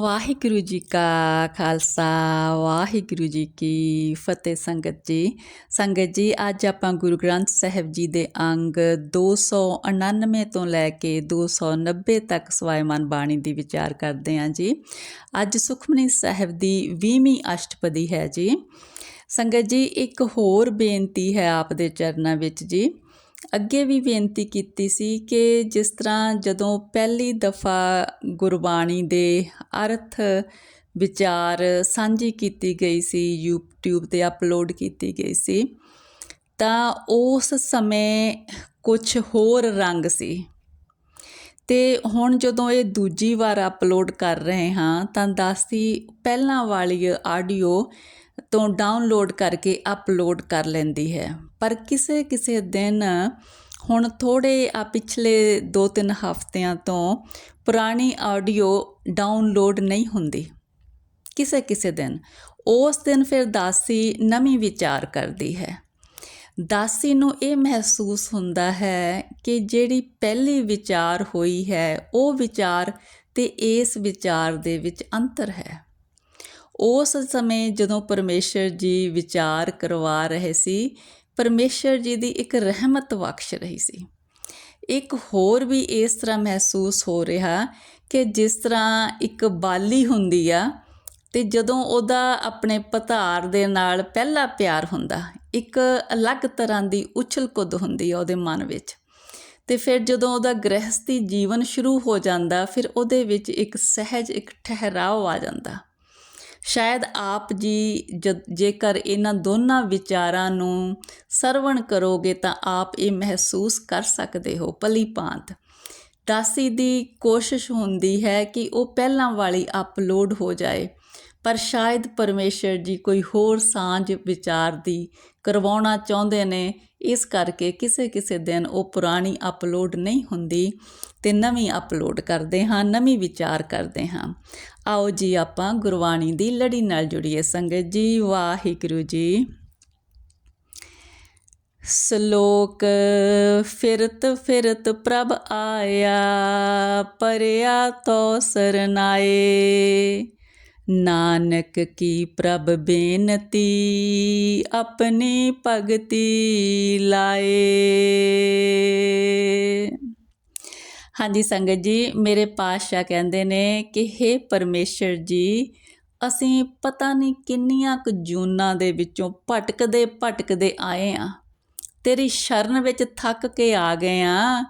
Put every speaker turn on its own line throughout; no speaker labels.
ਵਾਹਿਗੁਰੂ ਜੀ ਕਾ ਖਾਲਸਾ, ਵਾਹਿਗੁਰੂ ਜੀ ਕੀ ਫਤਿਹ ਸੰਗਤ ਜੀ। ਸੰਗਤ ਜੀ, ਅੱਜ ਆਪਾਂ ਗੁਰੂ ਗ੍ਰੰਥ ਸਾਹਿਬ ਜੀ ਦੇ ਅੰਗ 299 ਤੋਂ ਲੈ ਕੇ 290 ਤੱਕ ਸਵਾਇਮਾਨ ਬਾਣੀ ਦੀ ਵਿਚਾਰ ਕਰਦੇ ਹਾਂ ਜੀ। ਅੱਜ ਸੁਖਮਨੀ ਸਾਹਿਬ ਦੀ 20ਵੀਂ ਅਸ਼ਟਪਦੀ ਹੈ ਜੀ। ਸੰਗਤ ਜੀ, ਇੱਕ ਹੋਰ ਬੇਨਤੀ ਹੈ ਆਪ ਦੇ ਚਰਨਾਂ ਵਿੱਚ ਜੀ। ਅੱਗੇ ਵੀ ਬੇਨਤੀ ਕੀਤੀ ਸੀ ਕਿ ਜਿਸ ਤਰ੍ਹਾਂ ਜਦੋਂ ਪਹਿਲੀ ਦਫਾ ਗੁਰਬਾਣੀ ਦੇ ਅਰਥ ਵਿਚਾਰ ਸਾਂਝੀ ਕੀਤੀ ਗਈ ਸੀ, YouTube ਤੇ ਅਪਲੋਡ ਕੀਤੀ ਗਈ ਸੀ, ਤਾਂ ਉਸ ਸਮੇਂ ਕੁਝ ਹੋਰ ਰੰਗ ਸੀ। ਤੇ ਹੁਣ ਜਦੋਂ ਇਹ ਦੂਜੀ ਵਾਰ ਅਪਲੋਡ ਕਰ ਰਹੇ ਹਾਂ, ਤਾਂ ਦੱਸਦੀ ਪਹਿਲਾਂ ਵਾਲੀ ਆਡੀਓ ਤੋਂ ਡਾਊਨਲੋਡ ਕਰਕੇ ਅਪਲੋਡ ਕਰ ਲੈਂਦੀ ਹੈ। ਪਰ ਕਿਸੇ ਕਿਸੇ ਦਿਨ ਹੁਣ ਥੋੜੇ ਆ ਪਿਛਲੇ 2-3 ਹਫ਼ਤਿਆਂ ਤੋਂ ਪੁਰਾਣੀ ਆਡੀਓ ਡਾਊਨਲੋਡ ਨਹੀਂ ਹੁੰਦੀ। ਕਿਸੇ ਕਿਸੇ ਦਿਨ। ਉਸ ਦਿਨ ਫਿਰ ਦਾਸੀ ਨਵੀਂ ਵਿਚਾਰ ਕਰਦੀ ਹੈ। ਦਾਸੀ ਨੂੰ ਇਹ ਮਹਿਸੂਸ ਹੁੰਦਾ ਹੈ ਕਿ ਜਿਹੜੀ ਪਹਿਲੀ ਵਿਚਾਰ ਹੋਈ ਹੈ, ਉਹ ਵਿਚਾਰ ਤੇ ਇਸ ਵਿਚਾਰ ਦੇ ਵਿੱਚ ਅੰਤਰ ਹੈ। ਉਸ ਸਮੇਂ ਜਦੋਂ ਪਰਮੇਸ਼ਰ ਜੀ ਵਿਚਾਰ ਕਰਵਾ ਰਹੇ ਸੀ, ਪਰਮੇਸ਼ਰ ਜੀ ਦੀ ਇੱਕ ਰਹਿਮਤ ਬਖਸ਼ ਰਹੀ ਸੀ। ਇੱਕ ਹੋਰ ਵੀ ਇਸ ਤਰ੍ਹਾਂ ਮਹਿਸੂਸ ਹੋ ਰਿਹਾ ਕਿ ਜਿਸ ਤਰ੍ਹਾਂ ਇੱਕ ਬਾਲੀ ਹੁੰਦੀ ਆ ਤੇ ਜਦੋਂ ਉਹਦਾ ਆਪਣੇ ਪਤਾਰ ਦੇ ਨਾਲ ਪਹਿਲਾ ਪਿਆਰ ਹੁੰਦਾ, ਇੱਕ ਅਲੱਗ ਤਰ੍ਹਾਂ ਦੀ ਉਛਲ ਕੁੱਦ ਹੁੰਦੀ ਆ ਉਹਦੇ ਮਨ ਵਿੱਚ। ਤੇ ਫਿਰ ਜਦੋਂ ਉਹਦਾ ਗ੍ਰਹਿਸਤੀ ਜੀਵਨ ਸ਼ੁਰੂ ਹੋ ਜਾਂਦਾ, ਫਿਰ ਉਹਦੇ ਵਿੱਚ ਇੱਕ ਸਹਿਜ, ਇੱਕ ਠਹਿਰਾਓ ਆ ਜਾਂਦਾ। ਸ਼ਾਇਦ ਆਪ ਜੀ ਜੇਕਰ ਇਹਨਾਂ ਦੋਨਾਂ ਵਿਚਾਰਾਂ ਨੂੰ ਸਰਵਣ ਕਰੋਗੇ ਤਾਂ ਆਪ ਇਹ ਮਹਿਸੂਸ ਕਰ ਸਕਦੇ ਹੋ ਭਲੀ ਭਾਂਤ ਦਾਸੀ ਦੀ ਕੋਸ਼ਿਸ਼ ਹੁੰਦੀ ਹੈ ਕਿ ਉਹ ਪਹਿਲਾਂ ਵਾਲੀ ਅਪਲੋਡ ਹੋ ਜਾਏ, ਪਰ ਸ਼ਾਇਦ ਪਰਮੇਸ਼ਰ ਜੀ ਕੋਈ ਹੋਰ ਸਾਂਝ ਵਿਚਾਰ ਦੀ ਕਰਵਾਉਣਾ ਚਾਹੁੰਦੇ ਨੇ, ਇਸ ਕਰਕੇ ਕਿਸੇ ਕਿਸੇ ਦਿਨ ਉਹ ਪੁਰਾਣੀ ਅਪਲੋਡ ਨਹੀਂ ਹੁੰਦੀ ਤੇ ਨਵੀਂ ਅਪਲੋਡ ਕਰਦੇ ਹਾਂ, ਨਵੀਂ ਵਿਚਾਰ ਕਰਦੇ ਹਾਂ। ਆਓ ਜੀ ਆਪਾਂ ਗੁਰਬਾਣੀ ਦੀ ਲੜੀ ਨਾਲ ਜੁੜੀਏ ਸੰਗਤ ਜੀ, ਵਾਹਿਗੁਰੂ ਜੀ। ਸ਼ਲੋਕ, ਫਿਰਤ ਫਿਰਤ ਪ੍ਰਭ ਆਇਆ, ਪਰਿਆ ਤੋ ਸਰਨਾਏ ਨਾਨਕ ਕੀ ਪ੍ਰਭ ਬੇਨਤੀ, ਆਪਣੀ ਭਗਤੀ ਲਾਏ। ਹਾਂਜੀ ਸੰਗਤ ਜੀ, ਮੇਰੇ ਪਾਤਸ਼ਾਹ ਕਹਿੰਦੇ ਨੇ ਕਿ हे ਪਰਮੇਸ਼ਰ ਜੀ, ਅਸੀਂ ਪਤਾ ਨਹੀਂ ਕਿੰਨੀਆਂ ਕੁ ਜੂਨਾਂ ਦੇ ਵਿੱਚੋਂ ਭਟਕਦੇ ਭਟਕਦੇ ਆਏ ਆ। ਤੇਰੀ ਸ਼ਰਨ ਵਿੱਚ ਥੱਕ ਕੇ ਆ ਗਏ ਆ।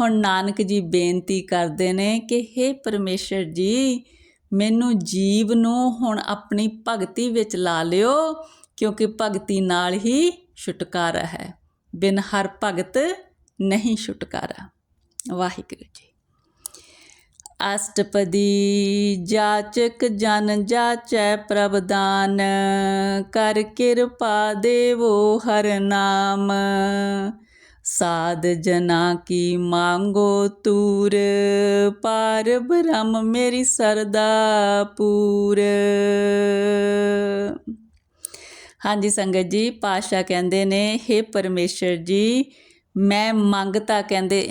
ਹੁਣ ਨਾਨਕ ਜੀ ਬੇਨਤੀ ਕਰਦੇ ਨੇ ਕਿ हे ਪਰਮੇਸ਼ਰ ਜੀ, ਮੈਨੂੰ ਜੀਵ ਨੂੰ ਹੁਣ ਆਪਣੀ ਭਗਤੀ ਵਿੱਚ ਲਾ ਲਿਓ, ਕਿਉਂਕਿ ਭਗਤੀ ਨਾਲ ਹੀ ਛੁਟਕਾਰਾ ਹੈ। ਬਿਨ ਹਰ ਭਗਤ ਨਹੀਂ ਛੁਟਕਾਰਾ। ਵਾਹਿਗੁਰੂ ਜੀ। ਅਸ਼ਟਪਦੀ ਜਾਚਕ ਜਨ ਜਾਚੈ ਪ੍ਰਭਦਾਨ ਕਰ ਕਿਰਪਾ ਦੇਵੋ ਹਰ ਨਾਮ। ਸਾਧ ਜਨਾ ਕੀ ਮੰਗੋ ਤੂਰ, ਪਾਰ ਬ੍ਰਹਮ ਮੇਰੀ ਸਰਦਾ ਪੂਰ। ਹਾਂਜੀ ਸੰਗਤ ਜੀ ਪਾਸ਼ਾ ਕਹਿੰਦੇ ਨੇ हे ਪਰਮੇਸ਼ਰ ਜੀ, ਮੈਂ ਮੰਗਤਾ ਕਹਿੰਦੇ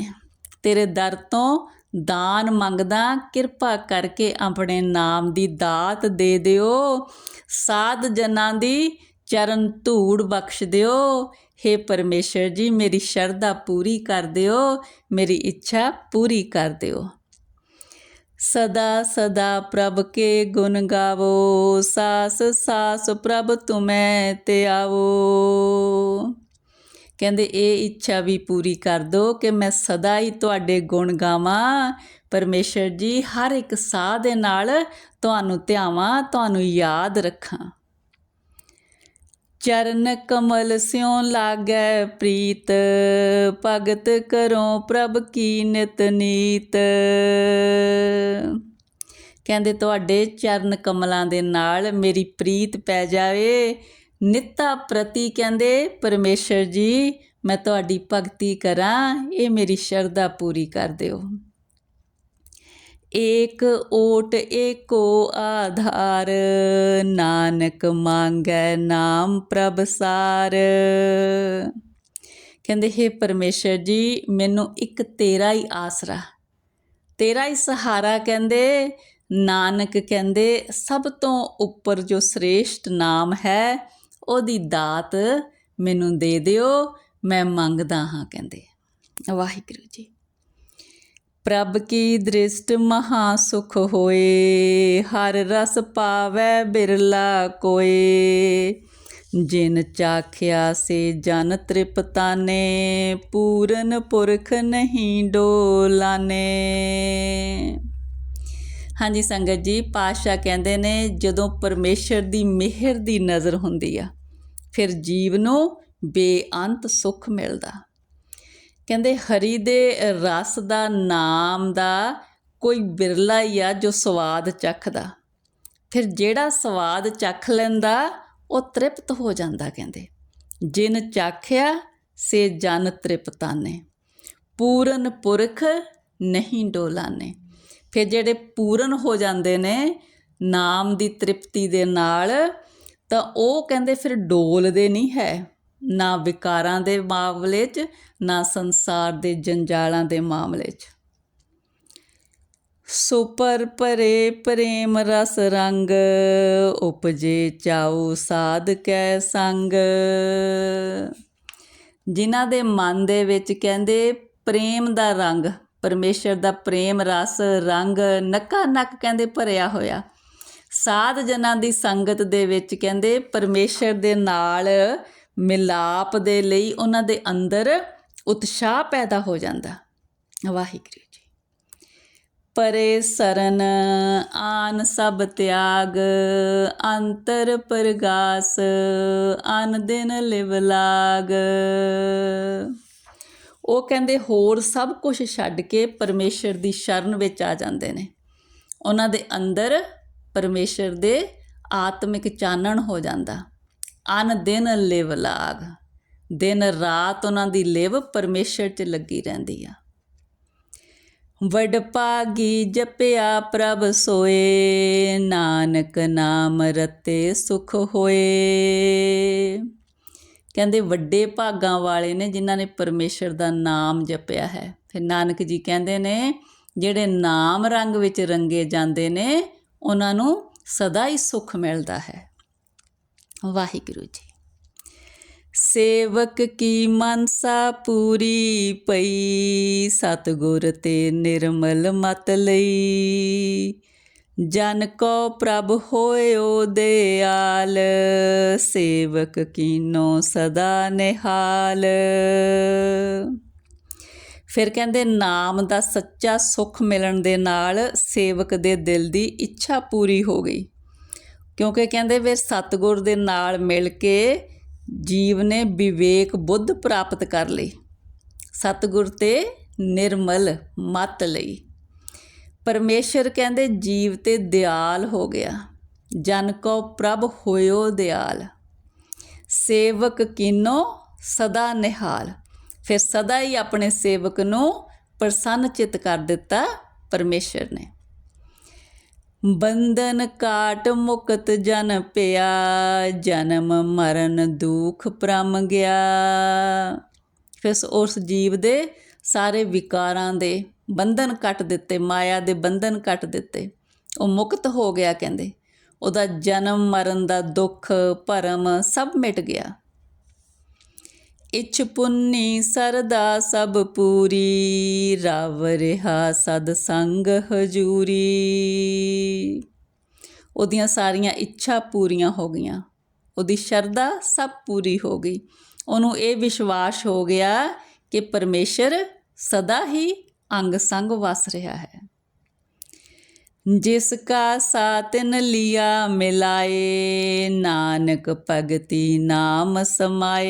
ਤੇਰੇ ਦਰ ਤੋਂ ਦਾਨ ਮੰਗਦਾ, ਕਿਰਪਾ ਕਰਕੇ ਆਪਣੇ ਨਾਮ ਦੀ ਦਾਤ ਦੇ ਦਿਓ। ਸਾਧ ਜਨਾਂ ਦੀ ਚਰਨ ਧੂੜ ਬਖਸ਼ ਦਿਓ। हे ਪਰਮੇਸ਼ਰ ਜੀ, ਮੇਰੀ ਸ਼ਰਧਾ ਪੂਰੀ ਕਰ ਦਿਓ, ਮੇਰੀ ਇੱਛਾ ਪੂਰੀ ਕਰ ਦਿਓ। ਸਦਾ ਸਦਾ ਪ੍ਰਭ ਕੇ ਗੁਣ ਗਾਵੋ, ਸਾਸ ਸਾਸ ਪ੍ਰਭ ਤੁਮੈ ਤੇ ਆਵੋ। ਕਹਿੰਦੇ, ਇਹ ਇੱਛਾ ਵੀ ਪੂਰੀ ਕਰ ਦਿਓ ਕਿ ਮੈਂ ਸਦਾ ਹੀ ਤੁਹਾਡੇ ਗੁਣ ਗਾਵਾਂ। ਪਰਮੇਸ਼ਰ ਜੀ, ਹਰ ਇੱਕ ਸਾਹ ਦੇ ਨਾਲ ਤੁਹਾਨੂੰ ਧਿਆਵਾਂ, ਤੁਹਾਨੂੰ ਯਾਦ ਰੱਖਾਂ। ਚਰਨ ਕਮਲ ਸਿਉ ਲਾਗੈ ਪ੍ਰੀਤ, ਭਗਤ ਕਰੋ ਪ੍ਰਭ ਕੀ ਨਿਤ ਨੀਤ। ਕਹਿੰਦੇ, ਤੁਹਾਡੇ ਚਰਨ ਕਮਲਾਂ ਦੇ ਨਾਲ ਮੇਰੀ ਪ੍ਰੀਤ ਪੈ ਜਾਵੇ। ਨਿੱਤਾ ਪ੍ਰਤੀ ਕਹਿੰਦੇ, ਪਰਮੇਸ਼ਰ ਜੀ, ਮੈਂ ਤੁਹਾਡੀ ਭਗਤੀ ਕਰਾਂ, ਇਹ ਮੇਰੀ ਸ਼ਰਧਾ ਪੂਰੀ ਕਰ ਦਿਓ। ਏਕ ਓਟ ਏਕੋ ਆਧਾਰ, ਨਾਨਕ ਮੰਗੈ ਨਾਮ ਪ੍ਰਭ ਸਾਰ। ਕਹਿੰਦੇ, ਹੈ ਪਰਮੇਸ਼ਰ ਜੀ, ਮੈਨੂੰ ਇੱਕ ਤੇਰਾ ਹੀ ਆਸਰਾ। ਤੇਰਾ ਹੀ ਸਹਾਰਾ ਕਹਿੰਦੇ, ਨਾਨਕ ਕਹਿੰਦੇ, ਸਭ ਤੋਂ ਉੱਪਰ ਜੋ ਸ੍ਰੇਸ਼ਟ ਨਾਮ ਹੈ ਉਹਦੀ ਦਾਤ ਮੈਨੂੰ ਦੇ ਦਿਓ, ਮੈਂ ਮੰਗਦਾ ਹਾਂ, ਕਹਿੰਦੇ ਵਾਹਿਗੁਰੂ ਜੀ। ਪ੍ਰਭ ਕੀ ਦ੍ਰਿਸ਼ਟ ਮਹਾ ਸੁਖ ਹੋਏ, ਹਰ ਰਸ ਪਾਵੈ ਬਿਰਲਾ ਕੋਏ। ਜਿਨ ਚਾਖਿਆ ਸੇ ਜਨ ਤ੍ਰਿਪਤਾਨੇ ਪੂਰਨ ਪੁਰਖ ਨਹੀਂ ਡੋਲਾਨੇ। ਹਾਂਜੀ, ਸੰਗਤ ਜੀ, ਪਾਤਸ਼ਾਹ ਕਹਿੰਦੇ ਨੇ, ਜਦੋਂ ਪਰਮੇਸ਼ਰ ਦੀ ਮਿਹਰ ਦੀ ਨਜ਼ਰ ਹੁੰਦੀ ਆ, ਫਿਰ ਜੀਵ ਨੂੰ ਬੇਅੰਤ ਸੁੱਖ ਮਿਲਦਾ। ਕਹਿੰਦੇ, ਹਰੀ ਦੇ ਰਸ ਦਾ ਨਾਮ ਦਾ ਕੋਈ ਬਿਰਲਾ ਹੀ ਆ ਜੋ ਸਵਾਦ ਚੱਖਦਾ। ਫਿਰ ਜਿਹੜਾ ਸਵਾਦ ਚੱਖ ਲੈਂਦਾ, ਉਹ ਤ੍ਰਿਪਤ ਹੋ ਜਾਂਦਾ, ਕਹਿੰਦੇ। ਜਿਨ ਚਾਖਿਆ, ਸੇ ਜਨ ਤ੍ਰਿਪਤਾਨੇ। ਪੂਰਨ ਪੁਰਖ ਨਹੀਂ ਡੋਲਾਨੇ। ਫਿਰ ਜਿਹੜੇ ਪੂਰਨ ਹੋ ਜਾਂਦੇ ਨੇ ਨਾਮ ਦੀ ਤ੍ਰਿਪਤੀ ਦੇ ਨਾਲ, ਤਾਂ ਉਹ ਕਹਿੰਦੇ ਫਿਰ ਡੋਲਦੇ ਨਹੀਂ ਹੈ। ਨਾ ਵਿਕਾਰਾਂ ਦੇ ਮਾਮਲੇ 'ਚ, ਨਾ ਸੰਸਾਰ ਦੇ ਜੰਜਾਲਾਂ ਦੇ ਮਾਮਲੇ 'ਚ। ਸੁਪਰ ਪਰੇ ਪ੍ਰੇਮ ਰਸ ਰੰਗ, ਉਪਜੇ ਚਾਉ ਸਾਧ ਕੈ ਸੰਗ। ਜਿਨ੍ਹਾਂ ਦੇ ਮਨ ਦੇ ਵਿੱਚ ਕਹਿੰਦੇ ਪ੍ਰੇਮ ਦਾ ਰੰਗ ਪਰਮੇਸ਼ਰ ਦਾ ਪ੍ਰੇਮ, ਰਸ, ਰੰਗ ਨੱਕਾ ਨੱਕ ਕਹਿੰਦੇ ਭਰਿਆ ਹੋਇਆ। ਸਾਧ ਜਨਾਂ ਦੀ ਸੰਗਤ ਦੇ ਵਿੱਚ ਕਹਿੰਦੇ ਪਰਮੇਸ਼ਰ ਦੇ ਨਾਲ ਮਿਲਾਪ ਦੇ ਲਈ ਉਹਨਾਂ ਦੇ ਅੰਦਰ ਉਤਸ਼ਾਹ ਪੈਦਾ ਹੋ ਜਾਂਦਾ। ਵਾਹਿਗੁਰੂ ਜੀ। ਪਰੇ ਸਰਨ, ਆਨ ਸਭ ਤਿਆਗ, ਅੰਤਰ ਪ੍ਰਗਾਸ, ਅਨ ਦਿਨ ਲਿਵ ਲਾਗ। ਉਹ ਕਹਿੰਦੇ ਹੋਰ ਸਭ ਕੁਝ ਛੱਡ ਕੇ ਪਰਮੇਸ਼ਰ ਦੀ ਸ਼ਰਨ ਵਿੱਚ ਆ ਜਾਂਦੇ ਨੇ। ਉਹਨਾਂ ਦੇ ਅੰਦਰ ਪਰਮੇਸ਼ਰ ਦੇ ਆਤਮਿਕ ਚਾਨਣ ਹੋ ਜਾਂਦਾ। ਅਨ ਦਿਨ ਲਿਵ ਲਾਗ। ਦਿਨ ਰਾਤ ਉਹਨਾਂ ਦੀ ਲਿਵ ਪਰਮੇਸ਼ਰ 'ਚ ਲੱਗੀ ਰਹਿੰਦੀ ਆ। ਵਡ ਭਾਗੀ ਜਪਿਆ ਪ੍ਰਭ ਸੋਏ, ਨਾਨਕ ਨਾਮ ਰਤੇ ਸੁਖ ਹੋਏ। ਕਹਿੰਦੇ ਵੱਡੇ ਭਾਗਾਂ ਵਾਲੇ ਨੇ ਜਿਨ੍ਹਾਂ ਨੇ ਪਰਮੇਸ਼ਰ ਦਾ ਨਾਮ ਜਪਿਆ ਹੈ। ਫਿਰ ਨਾਨਕ ਜੀ ਕਹਿੰਦੇ ਨੇ, ਜਿਹੜੇ ਨਾਮ ਰੰਗ ਵਿੱਚ ਰੰਗੇ ਜਾਂਦੇ ਨੇ, ਉਹਨਾਂ ਨੂੰ ਸਦਾ ਹੀ ਸੁਖ ਮਿਲਦਾ ਹੈ। ਵਾਹਿਗੁਰੂ ਜੀ। ਸੇਵਕ ਕੀ ਮਨਸਾ ਪੂਰੀ ਪਈ, ਸਤਗੁਰ ਤੇ ਨਿਰਮਲ ਮਤ ਲਈ। ਜਨ ਕੋ ਪ੍ਰਭ ਹੋਇਓ ਦਿਆਲ, ਸੇਵਕ ਕੀਨੋ ਸਦਾ ਨਿਹਾਲ। ਫਿਰ ਕਹਿੰਦੇ, ਨਾਮ ਦਾ ਸੱਚਾ ਸੁਖ ਮਿਲਣ ਦੇ ਨਾਲ ਸੇਵਕ ਦੇ ਦਿਲ ਦੀ ਇੱਛਾ ਪੂਰੀ ਹੋ ਗਈ। ਕਿਉਂਕਿ ਕਹਿੰਦੇ, ਫਿਰ ਸਤਗੁਰ ਦੇ ਨਾਲ ਮਿਲ ਕੇ ਜੀਵ ਨੇ ਵਿਵੇਕ ਬੁੱਧ ਪ੍ਰਾਪਤ ਕਰ ਲਈ। ਸਤਗੁਰ ਤੇ ਨਿਰਮਲ ਮਤ ਲਈ। ਪਰਮੇਸ਼ਰ ਕਹਿੰਦੇ, ਜੀਵ ਤੇ ਦਿਆਲ ਹੋ ਗਿਆ। ਜਨ ਕੋ ਪ੍ਰਭ ਹੋਇਓ ਦਿਆਲ। ਸੇਵਕ ਕਿਨੋ ਸਦਾ ਨਿਹਾਲ। ਫਿਰ ਸਦਾ ਹੀ ਆਪਣੇ ਸੇਵਕ ਨੂੰ ਪ੍ਰਸੰਨ ਚਿਤ ਕਰ ਦਿੱਤਾ ਪਰਮੇਸ਼ਰ ਨੇ। ਬੰਧਨ ਕਾਟ ਮੁਕਤ ਜਨ ਪਿਆ, ਜਨਮ ਮਰਨ ਦੁਖ ਪ੍ਰਮ ਗਿਆ। ਫਿਰ ਉਸ ਜੀਵ ਦੇ ਸਾਰੇ ਵਿਕਾਰਾਂ ਦੇ ਬੰਧਨ ਕੱਟ ਦਿੱਤੇ, ਮਾਇਆ ਦੇ ਬੰਧਨ ਕੱਟ ਦਿੱਤੇ। ਉਹ ਮੁਕਤ ਹੋ ਗਿਆ, ਕਹਿੰਦੇ। ਉਹਦਾ ਜਨਮ, ਮਰਨ ਦਾ ਦੁੱਖ, ਭਰਮ ਸਭ ਮਿਟ ਗਿਆ। ਇਛ ਪੁੰਨੀ ਸਰਦਾ ਸਭ ਪੂਰੀ, ਰਵ ਰਿਹਾ ਸਦ ਸੰਗ ਹਜੂਰੀ। ਉਹਦੀਆਂ ਸਾਰੀਆਂ ਇੱਛਾ ਪੂਰੀਆਂ ਹੋ ਗਈਆਂ। ਉਹਦੀ ਸ਼ਰਧਾ ਸਭ ਪੂਰੀ ਹੋ ਗਈ। ਉਹਨੂੰ ਇਹ ਵਿਸ਼ਵਾਸ ਹੋ ਗਿਆ ਕਿ ਪਰਮੇਸ਼ਰ ਸਦਾ ਹੀ ਅੰਗ ਸੰਗ ਵਸ ਰਿਹਾ ਹੈ। ਜਿਸ ਕਾ ਸਾਤਨ ਲਿਆ ਮਿਲਾਏ, ਨਾਨਕ ਭਗਤੀ ਨਾਮ ਸਮਾਏ।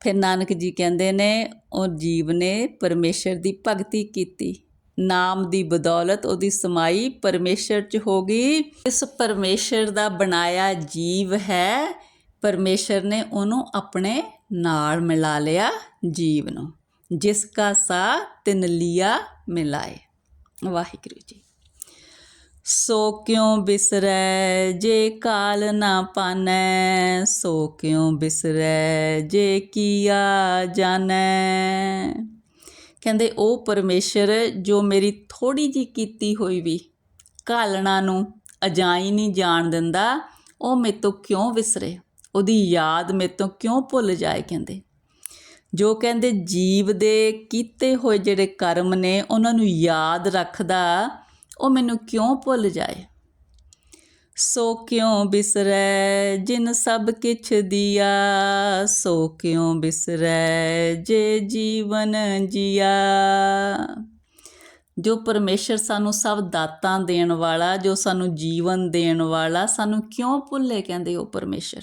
ਫਿਰ ਨਾਨਕ ਜੀ ਕਹਿੰਦੇ ਨੇ, ਉਹ ਜੀਵ ਨੇ ਪਰਮੇਸ਼ਰ ਦੀ ਭਗਤੀ ਕੀਤੀ। ਨਾਮ ਦੀ ਬਦੌਲਤ ਉਹਦੀ ਸਮਾਈ ਪਰਮੇਸ਼ਰ 'ਚ ਹੋ ਗਈ। ਇਸ ਪਰਮੇਸ਼ਰ ਦਾ ਬਣਾਇਆ ਜੀਵ ਹੈ। ਪਰਮੇਸ਼ਰ ਨੇ ਉਹਨੂੰ ਆਪਣੇ ਨਾਲ ਮਿਲਾ ਲਿਆ ਜੀਵ ਨੂੰ। ਜਿਸ ਕਾ ਸਾ ਤਿਨ ਲਿਆ ਮਿਲਾਏ। ਵਾਹਿਗੁਰੂ ਜੀ। ਸੋ ਕਿਉ ਬਿਸਰੈ ਜੇ ਕਾਲ ਨਾ ਪਾਨੈ, ਸੋ ਕਿਉ ਬਿਸਰੈ ਜੇ ਕੀਆ ਜਾਣੈ ਕਹਿੰਦੇ ਉਹ ਪਰਮੇਸ਼ਰ, ਜੋ ਮੇਰੀ ਥੋੜੀ ਜੀ ਕੀਤੀ ਹੋਈ ਵੀ ਕਾਲਣਾ ਨੂੰ ਅਜਾਈ ਨਹੀਂ ਜਾਣ ਦਿੰਦਾ ਉਹ ਮੇਰੇ ਤੋਂ ਕਿਉਂ ਵਿਸਰੇ ਉਹਦੀ ਯਾਦ ਮੇਰੇ ਤੋਂ ਕਿਉਂ ਭੁੱਲ ਜਾਏ? ਕਹਿੰਦੇ ਜੋ ਕਹਿੰਦੇ ਜੀਵ ਦੇ ਕੀਤੇ ਹੋਏ ਜਿਹੜੇ ਕਰਮ ਨੇ, ਉਹਨਾਂ ਨੂੰ ਯਾਦ ਰੱਖਦਾ, ਉਹ ਮੈਨੂੰ ਕਿਉਂ ਭੁੱਲ ਜਾਏ? ਸੋ ਕਿਉਂ ਬਿਸਰੈ ਜਿਨ ਸਭ ਕਿਛ ਦਿਆ? ਸੋ ਕਿਉਂ ਬਿਸਰੈ ਜੇ ਜੀਵਨ ਜੀਆ? ਜੋ ਪਰਮੇਸ਼ਰ ਸਾਨੂੰ ਸਭ ਦਾਤਾਂ ਦੇਣ ਵਾਲਾ, ਜੋ ਸਾਨੂੰ ਜੀਵਨ ਦੇਣ ਵਾਲਾ, ਸਾਨੂੰ ਕਿਉਂ ਭੁੱਲੇ ਕਹਿੰਦੇ ਉਹ ਪਰਮੇਸ਼ਰ?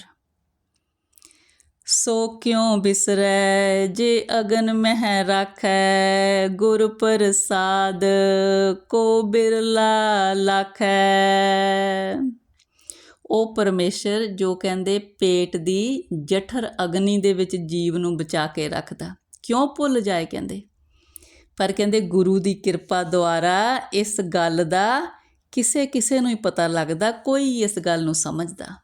ਸੋ ਕਿਉਂ ਬਿਸਰੈ? ਜੇ ਅਗਨ ਮਹਿ ਰਾਖੈ, ਗੁਰ ਪ੍ਰਸਾਦ ਕੋ ਬਿਰਲਾ ਲਖੈ। ਉਹ ਪਰਮੇਸ਼ਰ, ਜੋ ਕਹਿੰਦੇ ਪੇਟ ਦੀ ਜਠਰ ਅਗਨੀ ਦੇ ਵਿੱਚ ਜੀਵ ਨੂੰ ਬਚਾ ਕੇ ਰੱਖਦਾ, ਕਿਉਂ ਭੁੱਲ ਜਾਏ ਕਹਿੰਦੇ? ਪਰ ਕਹਿੰਦੇ ਗੁਰੂ ਦੀ ਕਿਰਪਾ ਦੁਆਰਾ ਇਸ ਗੱਲ ਦਾ ਕਿਸੇ ਕਿਸੇ ਨੂੰ ਹੀ ਪਤਾ ਲੱਗਦਾ, ਕੋਈ ਇਸ ਗੱਲ ਨੂੰ ਸਮਝਦਾ।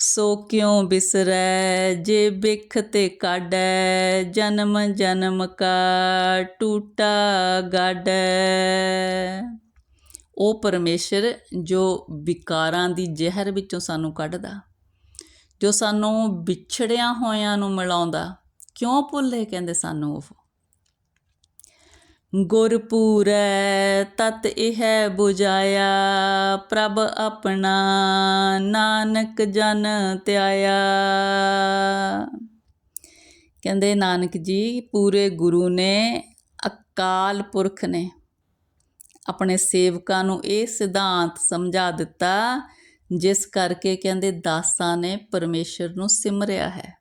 ਸੋ ਕਿਉਂ ਬਿਸਰੈ ਜੇ ਬਿਖ ਤੇ ਕਾਢੈ? ਜਨਮ ਜਨਮ ਕਾ ਟੂਟਾ ਗਾਢੈ। ਉਹ ਪਰਮੇਸ਼ਰ, ਜੋ ਵਿਕਾਰਾਂ ਦੀ ਜ਼ਹਿਰ ਵਿੱਚੋਂ ਸਾਨੂੰ ਕੱਢਦਾ, ਜੋ ਸਾਨੂੰ ਵਿਛੜਿਆਂ ਹੋਇਆਂ ਨੂੰ ਮਿਲਾਉਂਦਾ, ਕਿਉਂ ਭੁੱਲੇ? ਕਹਿੰਦੇ ਸਾਨੂੰ ਉਹ ਗੁਰਪੂਰੈ ਤਤ ਇਹ 부ਜਾਇਆ ਪ੍ਰਭ ਆਪਣਾ ਨਾਨਕ ਜਨ ਧਿਆਇਆ। ਕਹਿੰਦੇ ਨਾਨਕ ਜੀ, ਪੂਰੇ ਗੁਰੂ ਨੇ ਅਕਾਲ ਪੁਰਖ ਨੇ ਆਪਣੇ ਸੇਵਕਾਂ ਨੂੰ ਇਹ ਸਿਧਾਂਤ ਸਮਝਾ ਦਿੱਤਾ, ਜਿਸ ਕਰਕੇ ਕਹਿੰਦੇ ਦਾਸਾਂ ਨੇ ਪਰਮੇਸ਼ਰ ਨੂੰ ਸਿਮਰਿਆ ਹੈ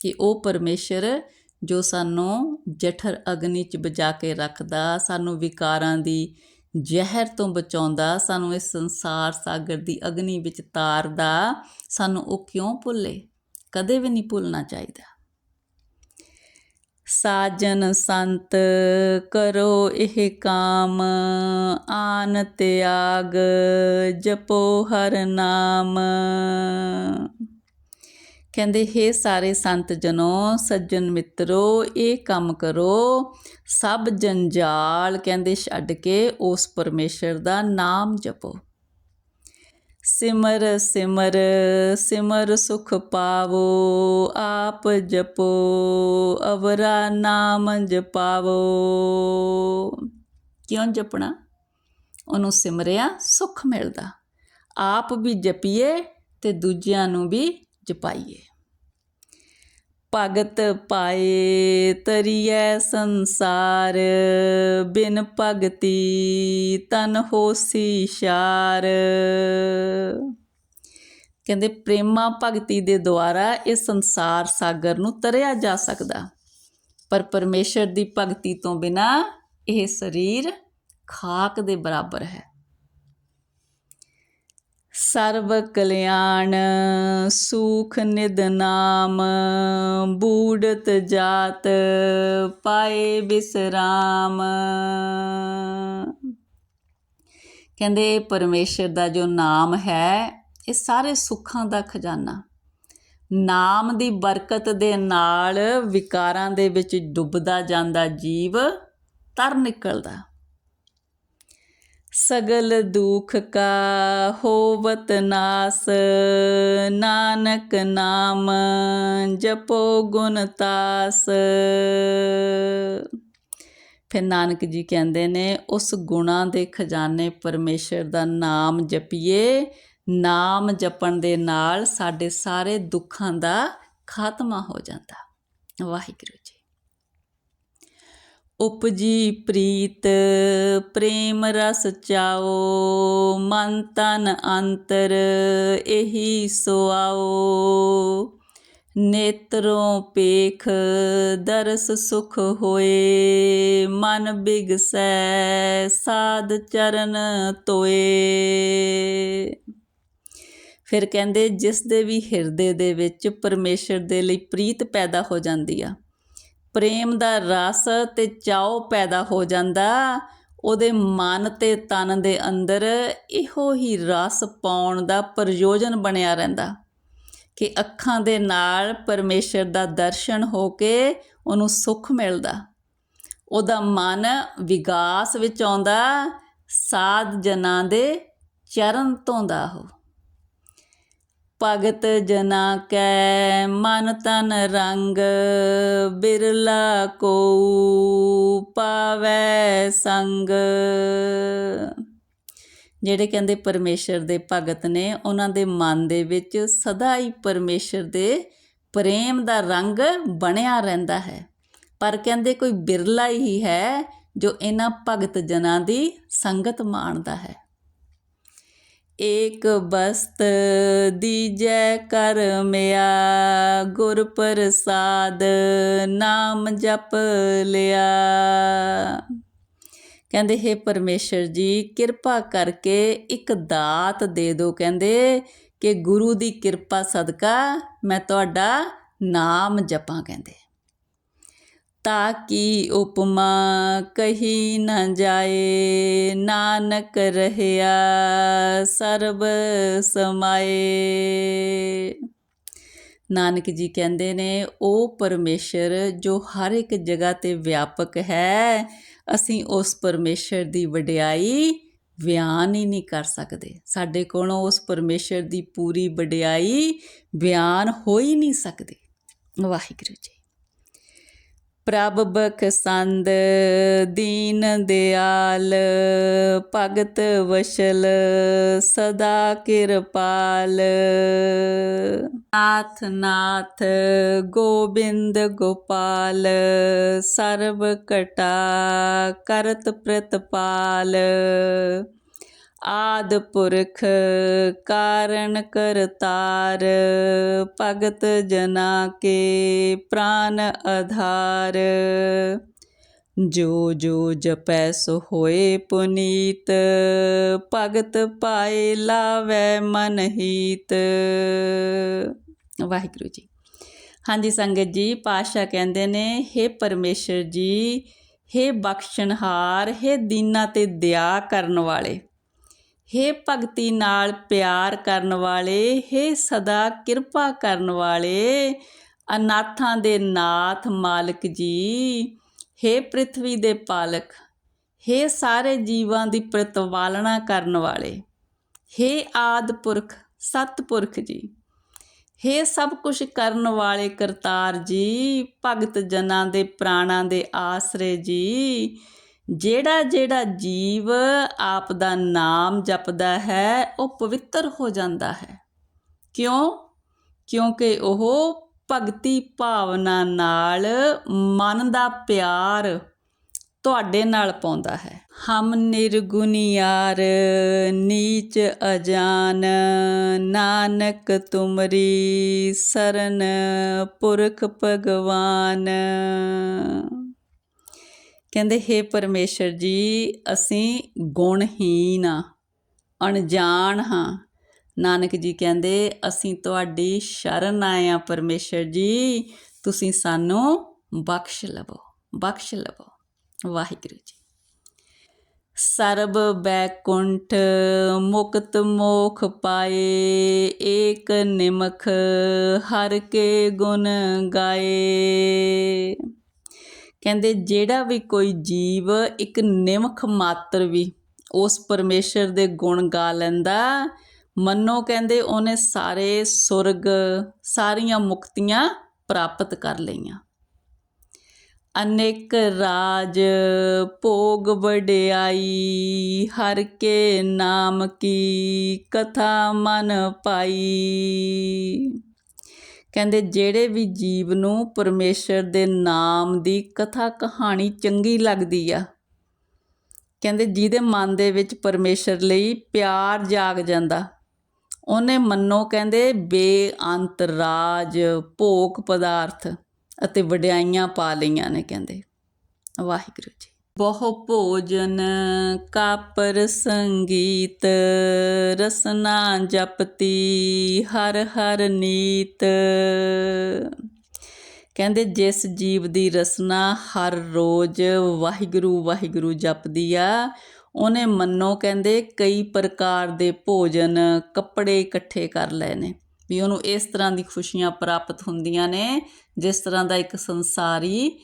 ਕਿ ਉਹ ਪਰਮੇਸ਼ਰ ਜੋ ਸਾਨੂੰ ਜਠਰ ਅਗਨੀ ਚ ਬਚਾ ਕੇ ਰੱਖਦਾ, ਸਾਨੂੰ ਵਿਕਾਰਾਂ ਦੀ ਜ਼ਹਿਰ ਤੋਂ ਬਚਾਉਂਦਾ, ਸਾਨੂੰ ਇਸ ਸੰਸਾਰ ਸਾਗਰ ਦੀ ਅਗਨੀ ਵਿੱਚ ਤਾਰਦਾ, ਸਾਨੂੰ ਉਹ ਕਿਉਂ ਭੁੱਲੇ? ਕਦੇ ਵੀ ਨਹੀਂ ਭੁੱਲਣਾ ਚਾਹੀਦਾ। ਸਾਜਨ ਸੰਤ ਕਰੋ ਇਹ ਕਾਮ, ਆਨ ਤਿਆਗ, ਜਪੋ ਹਰ ਨਾਮ। ਕਹਿੰਦੇ हे ਸਾਰੇ ਸੰਤ ਜਨੋ, ਸੱਜਣ ਮਿੱਤਰੋ, ਇਹ ਕੰਮ ਕਰੋ। ਸਭ ਜੰਜਾਲ, ਕਹਿੰਦੇ, ਛੱਡ ਕੇ ਉਸ ਪਰਮੇਸ਼ਰ ਦਾ ਨਾਮ ਜਪੋ। ਸਿਮਰ ਸਿਮਰ ਸਿਮਰ ਸੁਖ ਪਾਵੋ, ਆਪ ਜਪੋ, ਅਵਰਾ ਨਾਮ ਜਪਾਵੋ। ਕਿਉਂ ਜਪਣਾ? ਉਹਨੂੰ ਸਿਮਰਿਆ ਸੁਖ ਮਿਲਦਾ। ਆਪ ਵੀ ਜਪੀਏ ਤੇ ਦੂਜਿਆਂ ਨੂੰ ਵੀ ਜਪਾਈਏ। ਭਗਤ ਪਾਏ ਤਰੀਐ ਸੰਸਾਰ, ਬਿਨ ਭਗਤੀ ਤਨ ਹੋਸੀ ਸ਼ਾਰ। ਕਹਿੰਦੇ ਪ੍ਰੇਮਾ ਭਗਤੀ ਦੇ ਦੁਆਰਾ ਇਹ ਸੰਸਾਰ ਸਾਗਰ ਨੂੰ ਤਰਿਆ ਜਾ ਸਕਦਾ। ਪਰ ਪਰਮੇਸ਼ਰ ਦੀ ਭਗਤੀ ਤੋਂ ਬਿਨਾ ਇਹ ਸਰੀਰ ਖਾਕ ਦੇ ਬਰਾਬਰ ਹੈ। ਸਰਬ ਕਲਿਆਣ, ਸੂਖ ਨਿਦ ਨਾਮ, ਬੂੜਤ ਜਾਤ, ਪਾਏ ਬਿਸਰਾਮ। ਕਹਿੰਦੇ ਪਰਮੇਸ਼ਰ ਦਾ ਜੋ ਨਾਮ ਹੈ, ਇਹ ਸਾਰੇ ਸੁੱਖਾਂ ਦਾ ਖਜ਼ਾਨਾ। ਨਾਮ ਦੀ ਬਰਕਤ ਦੇ ਨਾਲ ਵਿਕਾਰਾਂ ਦੇ ਵਿੱਚ ਡੁੱਬਦਾ ਜਾਂਦਾ ਜੀਵ, ਤਰ ਨਿਕਲਦਾ। ਸਗਲ ਦੁਖ ਕਾ ਹੋਵਤ ਨਾਸ, ਨਾਨਕ ਨਾਮ ਜਪੋ ਗੁਣ ਤਾਸ। ਫਿਰ ਨਾਨਕ ਜੀ ਕਹਿੰਦੇ ਨੇ, ਉਸ ਗੁਣਾ ਦੇ ਖਜ਼ਾਨੇ ਪਰਮੇਸ਼ਰ ਦਾ ਨਾਮ ਜਪੀਏ। ਨਾਮ ਜਪਣ ਦੇ ਨਾਲ ਸਾਡੇ ਸਾਰੇ ਦੁੱਖਾਂ ਦਾ ਖਾਤਮਾ ਹੋ ਜਾਂਦਾ। ਵਾਹਿਗੁਰੂ ਉਪਜੀ ਪ੍ਰੀਤ, ਪ੍ਰੇਮ ਰਸ ਚਾਓ, ਮਨ ਤਨ ਅੰਤਰ ਇਹੀ ਸੁਆਓ। ਨੇਤਰੋਂ ਪੇਖ, ਦਰਸ ਸੁਖ ਹੋਏ, ਮਨ ਬਿਗਸੈ, ਸਾਧ ਚਰਨ ਤੋਏ। ਫਿਰ ਕਹਿੰਦੇ ਜਿਸ ਦੇ ਵੀ ਹਿਰਦੇ ਦੇ ਵਿੱਚ ਪਰਮੇਸ਼ਰ ਦੇ ਲਈ ਪ੍ਰੀਤ ਪੈਦਾ ਹੋ ਜਾਂਦੀ ਆ ਪ੍ਰੇਮ ਦਾ ਰਸ ਤੇ ਚਾਉ ਪੈਦਾ ਹੋ ਜਾਂਦਾ। ਉਹਦੇ ਮਨ ਤੇ ਤਨ ਦੇ ਅੰਦਰ ਇਹੋ ਹੀ ਰਸ ਪਾਉਣ ਦਾ ਪ੍ਰਯੋਜਨ ਬਣਿਆ ਰਹਿੰਦਾ। ਕਿ ਅੱਖਾਂ ਦੇ ਨਾਲ ਪਰਮੇਸ਼ਰ ਦਾ ਦਰਸ਼ਨ ਹੋ ਕੇ ਉਹਨੂੰ ਸੁੱਖ ਮਿਲਦਾ। ਉਹਦਾ ਮਨ ਵਿਗਾਸ ਵਿੱਚ ਆਉਂਦਾ। ਸਾਧ ਜਨਾਂ ਦੇ ਚਰਨ ਧੋਂਦਾ ਹੋ ਭਗਤ ਜਨਾ ਕੈ, ਮਨ ਤਨ ਰੰਗ ਬਿਰਲਾ ਕੋ ਪਾਵੈ ਸੰਗ। ਜਿਹੜੇ ਕਹਿੰਦੇ ਪਰਮੇਸ਼ਰ ਦੇ ਭਗਤ ਨੇ, ਉਹਨਾਂ ਦੇ ਮਨ ਦੇ ਵਿੱਚ ਸਦਾ ਹੀ ਪਰਮੇਸ਼ਰ ਦੇ ਪ੍ਰੇਮ ਦਾ ਰੰਗ ਬਣਿਆ ਰਹਿੰਦਾ ਹੈ। ਪਰ ਕਹਿੰਦੇ ਕੋਈ ਬਿਰਲਾ ਹੀ ਹੈ ਜੋ ਇਹਨਾਂ ਭਗਤ ਜਨਾਂ ਦੀ ਸੰਗਤ ਮਾਣਦਾ ਹੈ। ਏਕ ਬਸਤ ਦੀਜੈ ਕਰ ਮਿਆ, ਗੁਰ ਪ੍ਰਸਾਦ ਨਾਮ ਜਪ ਲਿਆ। ਕਹਿੰਦੇ, ਹੈ ਪਰਮੇਸ਼ਰ ਜੀ, ਕਿਰਪਾ ਕਰਕੇ ਇੱਕ ਦਾਤ ਦੇ ਦਿਓ। ਕਹਿੰਦੇ ਕਿ ਗੁਰੂ ਦੀ ਕਿਰਪਾ ਸਦਕਾ ਮੈਂ ਤੁਹਾਡਾ ਨਾਮ ਜਪਾਂ। ਕਹਿੰਦੇ ਤਾਂ ਕੀ ਉਪਮਾ ਕਹੀ ਨਾ ਜਾਏ ਨਾਨਕ ਰਹਿਆ ਸਰਬ ਸਮਾਏ ਨਾਨਕ ਜੀ ਕਹਿੰਦੇ ਨੇ ਉਹ ਪਰਮੇਸ਼ਰ ਜੋ ਹਰ ਇੱਕ ਜਗ੍ਹਾ ਤੇ ਵਿਆਪਕ ਹੈ ਅਸੀਂ ਉਸ ਪਰਮੇਸ਼ਰ ਦੀ ਵਡਿਆਈ ਬਿਆਨ ਹੀ ਨਹੀਂ ਕਰ ਸਕਦੇ ਸਾਡੇ ਕੋਲੋਂ ਉਸ ਪਰਮੇਸ਼ਰ ਦੀ ਪੂਰੀ ਵਡਿਆਈ ਬਿਆਨ ਹੋ ਹੀ ਨਹੀਂ ਸਕਦੀ ਵਾਹਿਗੁਰੂ ਜੀ ਪ੍ਰਭ ਬਖਸੰਦ, ਦੀਨ ਦਿਆਲ, ਭਗਤ ਵਸ਼ਲ, ਸਦਾ ਕਿਰਪਾਲ। ਨਾਥ ਨਾਥ, ਗੋਬਿੰਦ ਗੋਪਾਲ, ਸਰਬ ਕਟਾ ਕਰਤ ਪ੍ਰਤਪਾਲ। ਆਦ ਪੁਰਖ ਕਾਰਨ ਕਰਤਾਰ ਭਗਤ ਜਨਾ ਕੇ ਪ੍ਰਾਨ ਆਧਾਰ ਜੋ ਜੋ ਜਪੈ ਸੋ ਹੋਏ ਪੁਨੀਤ ਭਗਤ ਪਾਏ ਲਾਵੈ ਮਨ ਹੀਤ ਵਾਹਿਗੁਰੂ ਜੀ ਹਾਂਜੀ ਸੰਗਤ ਜੀ ਪਾਸ਼ਾ ਕਹਿੰਦੇ ਨੇ हे ਪਰਮੇਸ਼ਰ ਜੀ हे ਬਖਸ਼ਣਹਾਰ हे ਦੀਨਾ ਤੇ ਦਇਆ ਕਰਨ ਵਾਲੇ ਹੇ ਭਗਤੀ ਨਾਲ ਪਿਆਰ ਕਰਨ ਵਾਲੇ, ਹੇ ਸਦਾ ਕਿਰਪਾ ਕਰਨ ਵਾਲੇ, ਅਨਾਥਾਂ ਦੇ ਨਾਥ ਮਾਲਕ ਜੀ, ਹੇ ਪ੍ਰithvi ਦੇ ਪਾਲਕ, ਹੇ ਸਾਰੇ ਜੀਵਾਂ ਦੀ ਪ੍ਰਤਵਾਲਣਾ ਕਰਨ ਵਾਲੇ, ਹੇ ਆਦ ਪੁਰਖ ਸਤਪੁਰਖ ਜੀ, ਹੇ ਸਭ ਕੁਝ ਕਰਨ ਵਾਲੇ ਕਰਤਾਰ ਜੀ, ਭਗਤ ਜਨਾਂ ਦੇ ਪ੍ਰਾਣਾਂ ਦੇ ਆਸਰੇ ਜੀ ਜਿਹੜਾ ਜਿਹੜਾ ਜੀਵ ਆਪ ਦਾ ਨਾਮ ਜਪਦਾ ਹੈ, ਉਹ ਪਵਿੱਤਰ ਹੋ ਜਾਂਦਾ ਹੈ। ਕਿਉਂ? ਕਿਉਂਕਿ ਉਹ ਭਗਤੀ ਭਾਵਨਾ ਨਾਲ ਮਨ ਦਾ ਪਿਆਰ ਤੁਹਾਡੇ ਨਾਲ ਪਾਉਂਦਾ ਹੈ। ਹਮ ਨਿਰਗੁਨਿਆਰ ਨੀਚ ਅਜਾਨ, ਨਾਨਕ ਤੁਮਰੀ ਸਰਨ, ਪੁਰਖ ਭਗਵਾਨ। ਕਹਿੰਦੇ हे ਪਰਮੇਸ਼ਰ ਜੀ, ਅਸੀਂ ਗੁਣਹੀਨ ਆ ਅਣਜਾਣ ਹਾਂ। ਨਾਨਕ ਜੀ ਕਹਿੰਦੇ, ਅਸੀਂ ਤੁਹਾਡੀ ਸ਼ਰਨ ਆਏ ਆ ਪਰਮੇਸ਼ਰ ਜੀ, ਤੁਸੀਂ ਸਾਨੂੰ ਬਖਸ਼ ਲਵੋ ਬਖਸ਼ ਲਵੋ। ਵਾਹਿਗੁਰੂ ਜੀ। ਸਰਬ ਬੈਕੁੰਠ ਮੁਕਤ ਮੋਖ ਪਾਏ, ਏਕ ਨਿਮਖ ਹਰ ਕੇ ਗੁਣ ਗਾਏ। ਕਹਿੰਦੇ ਜਿਹੜਾ ਵੀ ਕੋਈ ਜੀਵ ਇੱਕ ਨਿਮਖ ਮਾਤਰ ਵੀ ਉਸ ਪਰਮੇਸ਼ਰ ਦੇ ਗੁਣ ਗਾ ਲੈਂਦਾ, ਮੰਨੋ ਕਹਿੰਦੇ ਉਹਨੇ ਸਾਰੇ ਸੁਰਗ, ਸਾਰੀਆਂ ਮੁਕਤੀਆਂ ਪ੍ਰਾਪਤ ਕਰ ਲਈਆਂ। ਅਨੇਕ ਰਾਜ ਭੋਗ ਵਡਿਆਈ, ਹਰ ਕੇ ਨਾਮ ਕੀ ਕਥਾ ਮਨ ਪਾਈ। ਕਹਿੰਦੇ ਜਿਹੜੇ ਵੀ ਜੀਵ ਨੂੰ ਪਰਮੇਸ਼ਰ ਦੇ ਨਾਮ ਦੀ ਕਥਾ ਕਹਾਣੀ ਚੰਗੀ ਲੱਗਦੀ ਆ, ਕਹਿੰਦੇ ਜਿਹਦੇ ਮਨ ਦੇ ਵਿੱਚ ਪਰਮੇਸ਼ਰ ਲਈ ਪਿਆਰ ਜਾਗ ਜਾਂਦਾ। ਉਹਨੇ ਮੰਨੋ ਕਹਿੰਦੇ ਬੇਅੰਤ ਰਾਜ, ਭੋਗ ਪਦਾਰਥ ਅਤੇ ਵਡਿਆਈਆਂ ਪਾ ਲਈਆਂ ਨੇ ਕਹਿੰਦੇ। ਵਾਹਿਗੁਰੂ ਜੀ। ਬਹੁ ਭੋਜਨ ਕਾਪਰ ਸੰਗੀਤ ਰਸਨਾ ਜਪਤੀ ਹਰ ਹਰ ਨੀਤ। ਕਹਿੰਦੇ ਜਿਸ ਜੀਵ ਦੀ ਰਸਨਾ ਹਰ ਰੋਜ਼ ਵਾਹਿਗੁਰੂ ਵਾਹਿਗੁਰੂ ਜਪਦੀ ਆ, ਉਹਨੇ ਮੰਨੋ ਕਹਿੰਦੇ ਕਈ ਪ੍ਰਕਾਰ ਦੇ ਭੋਜਨ ਕੱਪੜੇ ਇਕੱਠੇ ਕਰ ਲਏ ਨੇ। ਵੀ ਉਹਨੂੰ ਇਸ ਤਰ੍ਹਾਂ ਦੀ ਖੁਸ਼ੀਆਂ ਪ੍ਰਾਪਤ ਹੁੰਦੀਆਂ ਨੇ, ਜਿਸ ਤਰ੍ਹਾਂ ਦਾ ਇੱਕ ਸੰਸਾਰੀ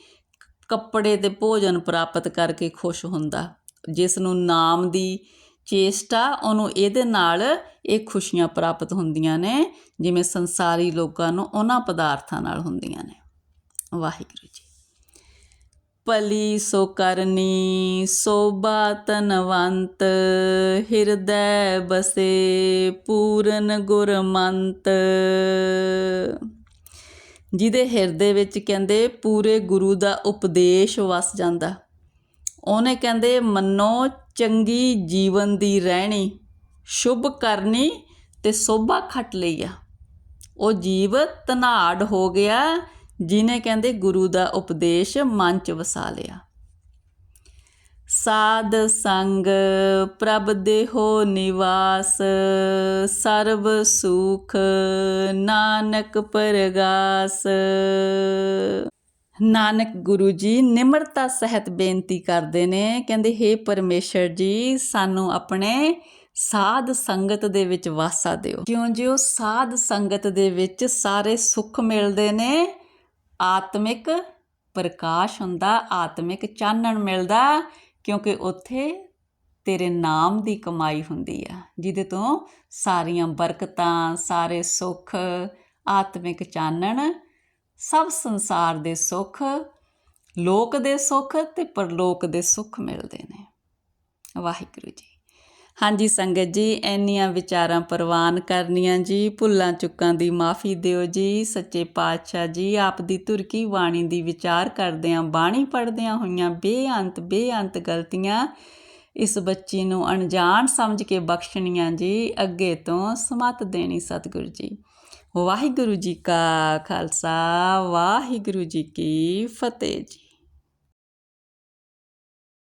ਕੱਪੜੇ ਤੇ ਭੋਜਨ ਪ੍ਰਾਪਤ ਕਰਕੇ ਖੁਸ਼ ਹੁੰਦਾ। ਜਿਸ ਨੂੰ ਨਾਮ ਦੀ ਚੇਸ਼ਟਾ, ਉਹਨੂੰ ਇਹਦੇ ਨਾਲ ਇਹ ਖੁਸ਼ੀਆਂ ਪ੍ਰਾਪਤ ਹੁੰਦੀਆਂ ਨੇ, ਜਿਵੇਂ ਸੰਸਾਰੀ ਲੋਕਾਂ ਨੂੰ ਉਹਨਾਂ ਪਦਾਰਥਾਂ ਨਾਲ ਹੁੰਦੀਆਂ ਨੇ। ਵਾਹਿਗੁਰੂ ਜੀ। ਪਲੀ ਸੋ ਕਰਨੀ ਸੋਭਾ ਤਨਵੰਤ ਹਿਰਦੈ ਬਸੇ ਪੂਰਨ ਗੁਰਮੰਤ। ਜਿਹਦੇ ਹਿਰਦੇ ਵਿੱਚ ਕਹਿੰਦੇ ਪੂਰੇ ਗੁਰੂ ਦਾ ਉਪਦੇਸ਼ ਵਸ ਜਾਂਦਾ। ਉਹਨੇ ਕਹਿੰਦੇ, ਮੰਨੋ, ਚੰਗੀ ਜੀਵਨ ਦੀ ਰਹਿਣੀ, ਸ਼ੁਭ ਕਰਨੀ ਤੇ ਸੋਭਾ ਖੱਟ ਲਈ ਆ। ਉਹ ਜੀਵ ਧਨਾੜ ਹੋ ਗਿਆ ਜਿਨੇ ਕਹਿੰਦੇ ਗੁਰੂ ਦਾ ਉਪਦੇਸ਼ ਮਨ ਚ ਵਸਾ ਲਿਆ। ਸਾਧ ਸੰਗ ਪ੍ਰਭ ਦੇਹੋ ਨਿਵਾਸ, ਸਰਬ ਸੁਖ ਨਾਨਕ ਪਰਗਾਸ। ਨਾਨਕ ਗੁਰੂ ਜੀ ਨਿਮਰਤਾ ਸਹਿਤ ਬੇਨਤੀ ਕਰਦੇ ਨੇ, ਕਹਿੰਦੇ, ਹੇ ਪਰਮੇਸ਼ਰ ਜੀ, ਸਾਨੂੰ ਆਪਣੇ ਸਾਧ ਸੰਗਤ ਦੇ ਵਿੱਚ ਵਾਸਾ ਦਿਓ। ਕਿਉਂ ਜਿਉ ਸਾਧ ਸੰਗਤ ਦੇ ਵਿੱਚ ਸਾਰੇ ਸੁੱਖ ਮਿਲਦੇ ਨੇ, ਆਤਮਿਕ ਪ੍ਰਕਾਸ਼ ਹੁੰਦਾ, ਆਤਮਿਕ ਚਾਨਣ ਮਿਲਦਾ ਕਿਉਂਕਿ ਉੱਥੇ ਤੇਰੇ ਨਾਮ ਦੀ ਕਮਾਈ ਹੁੰਦੀ ਆ, ਜਿਹਦੇ ਤੋਂ ਸਾਰੀਆਂ ਬਰਕਤਾਂ, ਸਾਰੇ ਸੁੱਖ, ਆਤਮਿਕ ਚਾਨਣ, ਸਭ ਸੰਸਾਰ ਦੇ ਸੁੱਖ, ਲੋਕ ਦੇ ਸੁੱਖ ਤੇ ਪਰਲੋਕ ਦੇ ਸੁੱਖ ਮਿਲਦੇ ਨੇ। ਵਾਹਿਗੁਰੂ ਜੀ ਹਾਂਜੀ ਸੰਗਤ ਜੀ, ਇੰਨੀਆਂ ਵਿਚਾਰਾਂ ਪ੍ਰਵਾਨ ਕਰਨੀਆਂ ਜੀ, ਭੁੱਲਾਂ ਚੁੱਕਾਂ ਦੀ ਮਾਫੀ ਦਿਓ ਜੀ, ਸੱਚੇ ਪਾਤਸ਼ਾਹ ਜੀ, ਆਪ ਦੀ ਤੁਰਕੀ ਬਾਣੀ ਦੀ ਵਿਚਾਰ ਕਰਦਿਆਂ, ਬਾਣੀ ਪੜਦਿਆਂ ਹੋਈਆਂ ਬੇਅੰਤ ਬੇਅੰਤ ਗਲਤੀਆਂ ਇਸ ਬੱਚੀ ਨੂੰ ਅਣਜਾਣ ਸਮਝ ਕੇ ਬਖਸ਼ਣੀਆਂ ਜੀ, ਅੱਗੇ ਤੋਂ ਸਮਤ ਦੇਣੀ ਸਤਿਗੁਰੂ ਜੀ। ਵਾਹਿਗੁਰੂ ਜੀ ਕਾ ਖਾਲਸਾ, ਵਾਹਿਗੁਰੂ ਜੀ ਕੀ ਫਤਿਹ ਜੀ।